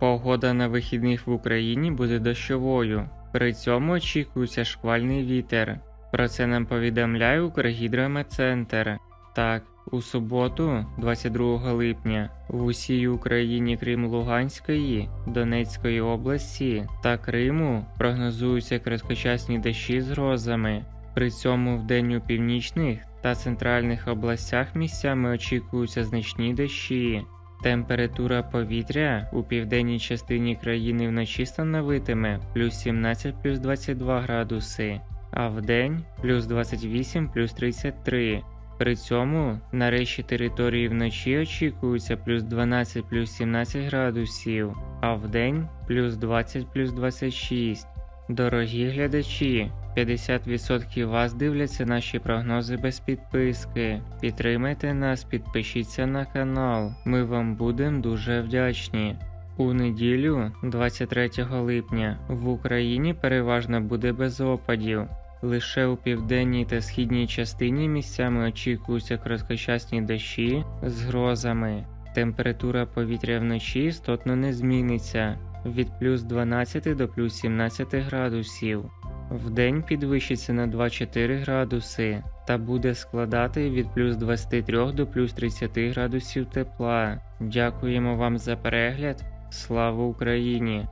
Погода на вихідних в Україні буде дощовою. При цьому очікується шквальний вітер. Про це нам повідомляє Укргідрометцентр. Так, у суботу, 22 липня, в усій Україні, крім Луганської, Донецької області та Криму, прогнозуються короткочасні дощі з грозами. При цьому вдень у північних та центральних областях місцями очікуються значні дощі. Температура повітря у південній частині країни вночі становитиме плюс 17 плюс 22 градуси, а вдень плюс 28 плюс 33. При цьому на решті території вночі очікується плюс 12 плюс 17 градусів, а вдень плюс 20 плюс 26. Дорогі глядачі, 50% вас дивляться наші прогнози без підписки. Підтримайте нас, підпишіться на канал. Ми вам будемо дуже вдячні. У неділю, 23 липня, в Україні переважно буде без опадів. Лише у південній та східній частині місцями очікуються короткочасні дощі з грозами. Температура повітря вночі істотно не зміниться від плюс 12 до плюс 17 градусів. Вдень підвищиться на 2-4 градуси та буде складати від плюс 23 до плюс 30 градусів тепла. Дякуємо вам за перегляд. Слава Україні!